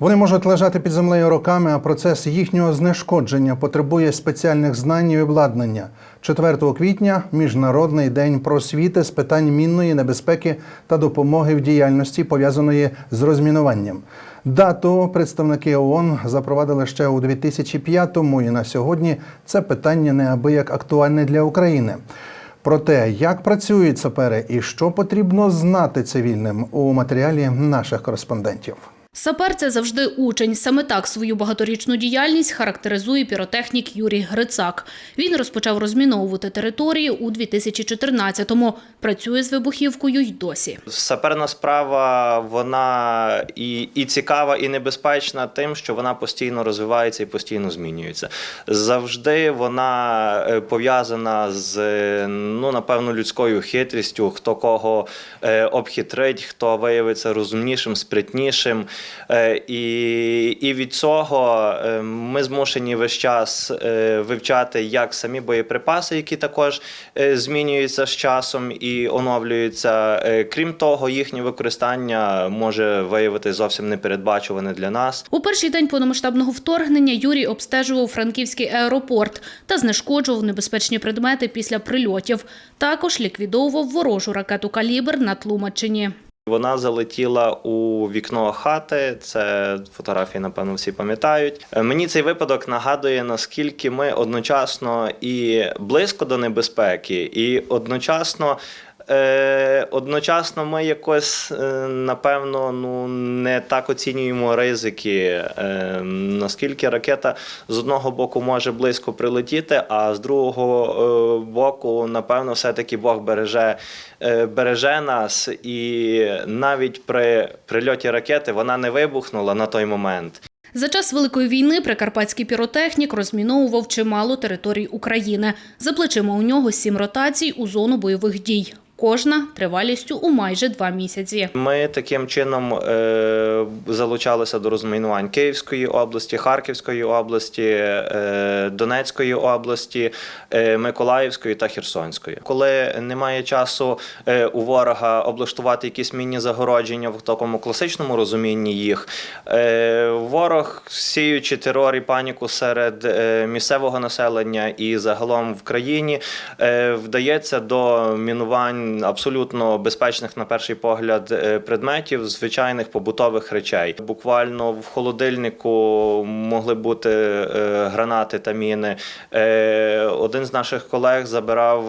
Вони можуть лежати під землею роками, а процес їхнього знешкодження потребує спеціальних знань і обладнання. 4 квітня Міжнародний день просвіти з питань мінної небезпеки та допомоги в діяльності, пов'язаної з розмінуванням. Дату представники ООН запровадили ще у 2005-му, і на сьогодні це питання неабияк актуальне для України. Про те, як працюють сапери і що потрібно знати цивільним у матеріалі наших кореспондентів. Сапер це завжди учень. Саме так свою багаторічну діяльність характеризує піротехнік Юрій Грицак. Він розпочав розміновувати території у 2014-му. Працює з вибухівкою й досі. Саперна справа вона і, і цікава, і небезпечна тим, що вона постійно розвивається і постійно змінюється. Завжди вона е, пов'язана з ну напевно людською хитрістю, хто кого е, обхитрить, хто виявиться розумнішим, спритнішим. Е, І, і від цього е, ми змушені весь час е, вивчати як самі боєприпаси, які також змінюються з часом і оновлюються. Крім того, їхнє використання може виявити зовсім непередбачуване для нас. У перший день повномасштабного вторгнення Юрій обстежував франківський аеропорт та знешкоджував небезпечні предмети після прильотів. Також ліквідовував ворожу ракету «Калібр» на Тлумаччині. Вона залетіла у вікно хати. Це фотографії, напевно, всі пам'ятають. Е, Мені цей випадок нагадує, наскільки ми одночасно і близько до небезпеки, і одночасно. Е, одночасно ми якось е, напевно ну не так оцінюємо ризики. Е, наскільки ракета з одного боку може близько прилетіти, а з другого е, боку, напевно, все-таки Бог береже, е, береже нас, і навіть при прильоті ракети вона не вибухнула на той момент. За час Великої війни прикарпатський піротехнік розміновував чимало територій України. За плечима у нього сім ротацій у зону бойових дій. Кожна тривалістю у майже два місяці. Ми таким чином е, залучалися до розмінувань Київської області, Харківської області, е, Донецької області, е, Миколаївської та Херсонської. Коли немає часу у ворога облаштувати якісь мінні загородження в такому класичному розумінні їх, ворог, сіючи терор і паніку серед місцевого населення і загалом в країні, вдається до мінувань абсолютно безпечних на перший погляд е, предметів, звичайних побутових речей. Буквально в холодильнику могли бути е, гранати та міни. Е, Один з наших колег забирав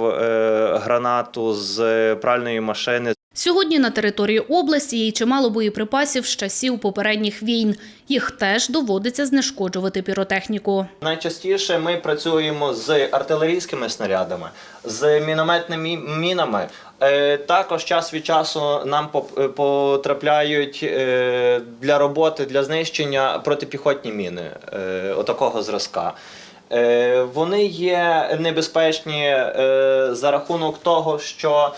гранату з пральної машини. Сьогодні на території області є чимало боєприпасів з часів попередніх війн. Їх теж доводиться знешкоджувати піротехніку. Найчастіше ми працюємо з артилерійськими снарядами, з мінометними мінами. Е, Також час від часу нам е, потрапляють е, для роботи, для знищення протипіхотні міни отакого зразка. Вони є небезпечні за рахунок того, що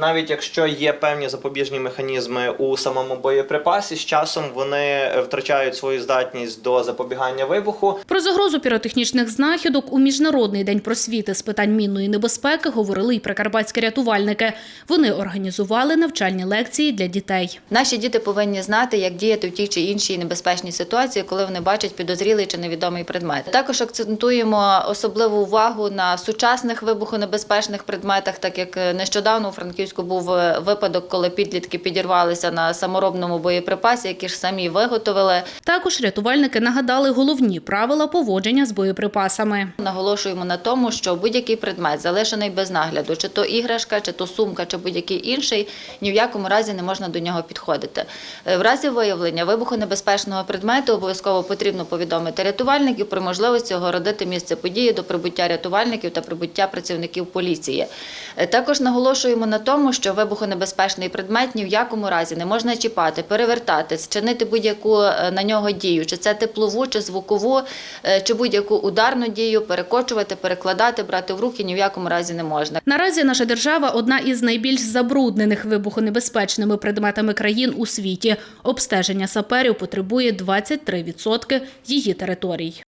навіть якщо є певні запобіжні механізми у самому боєприпасі, з часом вони втрачають свою здатність до запобігання вибуху. Про загрозу піротехнічних знахідок у Міжнародний день просвіти з питань мінної небезпеки говорили й прикарпатські рятувальники. Вони організували навчальні лекції для дітей. Наші діти повинні знати, як діяти в тій чи іншій небезпечній ситуації, коли вони бачать підозрілий чи невідомий предмет. Також акцентуємо особливу увагу на сучасних вибухонебезпечних предметах, так як нещодавно у Франківську був е, випадок, коли підлітки підірвалися на саморобному боєприпасі, які ж самі виготовили. Також рятувальники нагадали головні правила поводження з боєприпасами. Наголошуємо на тому, що будь-який предмет залишений без нагляду, чи то іграшка, чи то сумка, чи будь-який інший, ні в якому разі не можна до нього підходити. Е, В разі виявлення вибухонебезпечного предмету обов'язково потрібно повідомити рятувальників при можливості огородити місце події до прибуття рятувальників та прибуття працівників поліції. Е, Також наголошуємо на тому, що вибухонебезпечний предмет ні в якому разі не можна чіпати, перевертати, чинити будь-яку е, на нього дію, чи це теплову, чи звукову, е, чи будь-яку ударну дію, перекочувати, перекладати, брати в руки ні в якому разі не можна. Наразі наша держава одна із найбільш забруднених вибухонебезпечними предметами країн у світі. Обстеження саперів потребує 23% її територій.